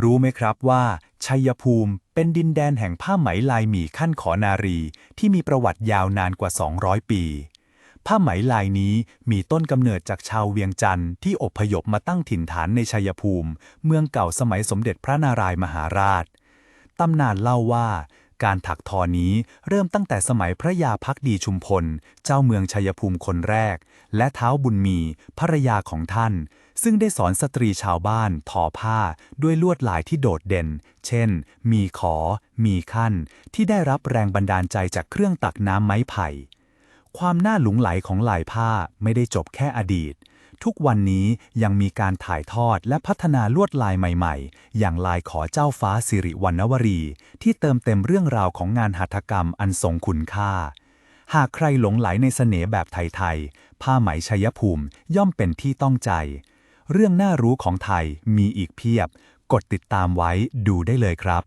รู้ไหมครับว่าชัยภูมิเป็นดินแดนแห่งผ้าไหมลายหมี่ขั้นขอนารี ที่มีประวัติยาวนานกว่า 200 ปี ผ้าไหมลายนี้มีต้นกำเนิดจากชาวเวียงจันทร์ที่อพยพมาตั้งถิ่นฐานในชัยภูมิ เมืองเก่าสมัยสมเด็จพระนารายมหาราช ตำนานเล่าว่า การถักทอนี้เริ่มตั้งแต่สมัยพระยาพักดีชุมพล เจ้าเมืองชัยภูมิคนแรก และเท้าบุญมีภรรยาของท่าน ซึ่งได้สอนสตรีชาวบ้านทอผ้าด้วยลวดลายที่โดดเด่น เช่น มีขอ มีขั้น ที่ได้รับแรงบันดาลใจจากเครื่องตักน้ำไม้ไผ่ ความน่าหลงไหลของลายผ้าไม่ได้จบแค่อดีต ทุกวันนี้ยังมีการถ่ายทอดและพัฒนาลวดลายใหม่ๆ อย่างลายขอเจ้าฟ้าสิริวัณวรี ที่เติมเต็มเรื่องราวของงานหัตถกรรมอันทรงคุณค่า หากใครหลงไหลในเสน่ห์แบบไทยๆ ผ้าไหมชัยภูมิย่อมเป็นที่ต้องใจ เรื่องน่ารู้ของไทยมีอีกเพียบ กดติดตามไว้ดูได้เลยครับ